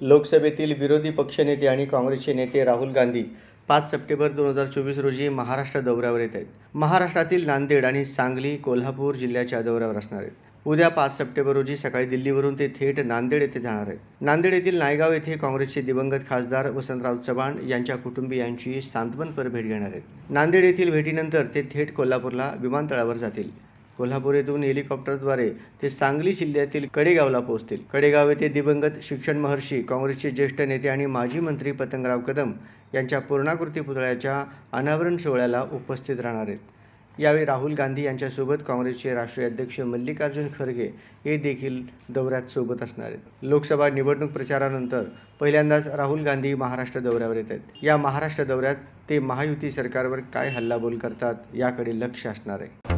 लोकसभेतील विरोधी पक्षनेते आणि काँग्रेसचे नेते राहुल गांधी पाच सप्टेंबर दोन हजार चोवीस रोजी महाराष्ट्र दौऱ्यावर येत आहेत. महाराष्ट्रातील नांदेड आणि सांगली कोल्हापूर जिल्ह्याच्या दौऱ्यावर असणार आहेत. उद्या पाच सप्टेंबर रोजी सकाळी दिल्लीवरून ते थेट नांदेड येथे जाणार आहेत. नांदेड येथील नायगाव येथे काँग्रेसचे दिवंगत खासदार वसंतराव चव्हाण यांच्या कुटुंबियांची सांत्वनपर भेट घेणार आहेत. नांदेड येथील भेटीनंतर ते थेट कोल्हापूरला विमानतळावर जातील. कोल्हापूर येथून हेलिकॉप्टरद्वारे ते सांगली जिल्ह्यातील कडेगावला पोहोचतील. कडेगाव येथे दिवंगत शिक्षण महर्षी काँग्रेसचे ज्येष्ठ नेते आणि माजी मंत्री पतंगराव कदम यांच्या पूर्णाकृती पुतळ्याच्या अनावरण सोहळ्याला उपस्थित राहणार आहेत. यावेळी राहुल गांधी यांच्यासोबत काँग्रेसचे राष्ट्रीय अध्यक्ष मल्लिकार्जुन खरगे हे देखील दौऱ्यात सोबत असणार आहेत. लोकसभा निवडणूक प्रचारानंतर पहिल्यांदाच राहुल गांधी महाराष्ट्र दौऱ्यावर येत आहेत. या महाराष्ट्र दौऱ्यात ते महायुती सरकारवर काय हल्लाबोल करतात याकडे लक्ष असणार आहे.